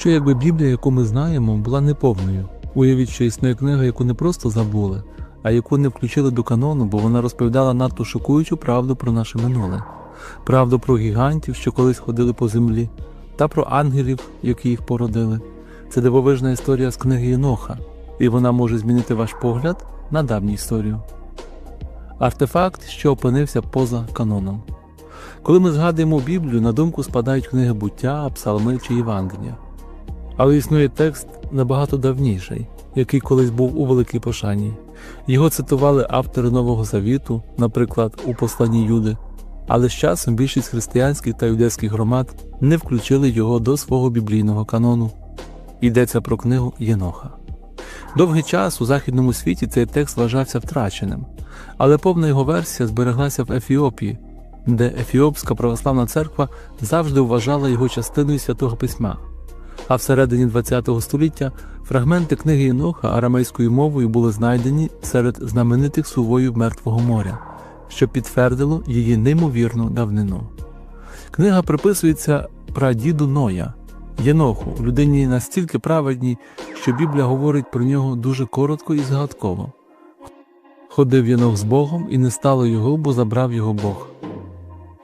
Що якби Біблія, яку ми знаємо, була неповною? Уявіть, що існує книга, яку не просто забули, а яку не включили до канону, бо вона розповідала надто шокуючу правду про наше минуле, правду про гігантів, що колись ходили по землі, та про ангелів, які їх породили. Це дивовижна історія з книги Єноха, і вона може змінити ваш погляд на давню історію. Артефакт, що опинився поза каноном. Коли ми згадуємо Біблію, на думку спадають книги буття, псалми чи Євангелія. Але існує текст набагато давніший, який колись був у великій пошані. Його цитували автори Нового Завіту, наприклад, у посланні Юди, але з часом більшість християнських та юдейських громад не включили його до свого біблійного канону. Йдеться про книгу Єноха. Довгий час у західному світі цей текст вважався втраченим, але повна його версія збереглася в Ефіопії, де Ефіопська православна церква завжди вважала його частиною святого письма. А всередині ХХ століття фрагменти книги Єноха арамейською мовою були знайдені серед знаменитих сувоїв Мертвого моря, що підтвердило її неймовірну давнину. Книга приписується прадіду Ноя, Єноху, людині настільки праведній, що Біблія говорить про нього дуже коротко і згадково. Ходив Єнох з Богом, і не стало його, бо забрав його Бог.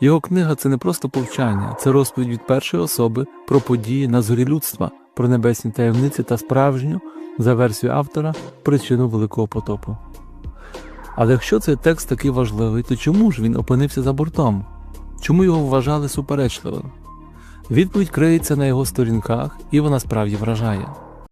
Його книга це не просто повчання, це розповідь від першої особи про події на зорі людства, про небесні таємниці та справжню, за версією автора, причину великого потопу. Але якщо цей текст такий важливий, то чому ж він опинився за бортом? Чому його вважали суперечливим? Відповідь криється на його сторінках, і вона справді вражає.